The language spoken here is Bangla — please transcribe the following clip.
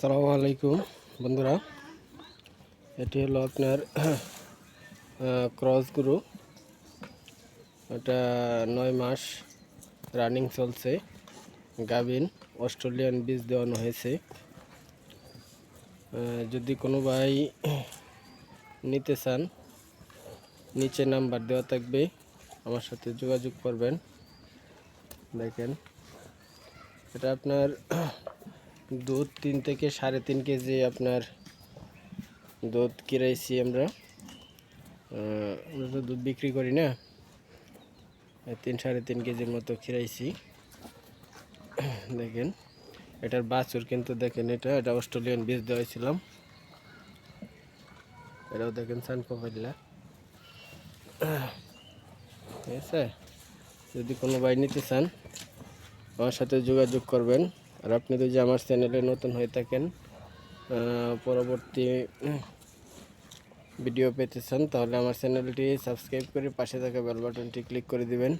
সালামু আলাইকুম, বন্ধুরা। এটি হলো আপনার ক্রস গুরু এটা নয় মাস রানিং চলছে। গাভিন অস্ট্রেলিয়ান বীজ দেওয়ানো হয়েছে। যদি কোনো ভাই নিতে চান, নিচে নাম্বার দেওয়া থাকবে। আমার সাথে যোগাযোগ করবেন। দেখেন, এটা আপনার দুধ তিন থেকে সাড়ে তিন কেজি আপনার দুধ কিরাইছি আমরা। আমরা তো দুধ বিক্রি করি না। তিন সাড়ে তিন কেজির মতো খিরাইছি দেখেন, এটার বাছুর কিন্তু দেখেন এটা এটা অস্ট্রেলিয়ান বীজ দেওয়াইছিলাম। এটাও দেখেন সানকোপাল্লা ঠিক আছে? যদি কোনো ভাই নিতে চান, আমার সাথে যোগাযোগ করবেন। আর আপনি যদি আমার চ্যানেলে নতুন হয়ে থাকেন পরবর্তী ভিডিও পেতে চান, তাহলে আমার চ্যানেলটি সাবস্ক্রাইব করে পাশে থাকা বেল বাটনটি ক্লিক করে দিবেন।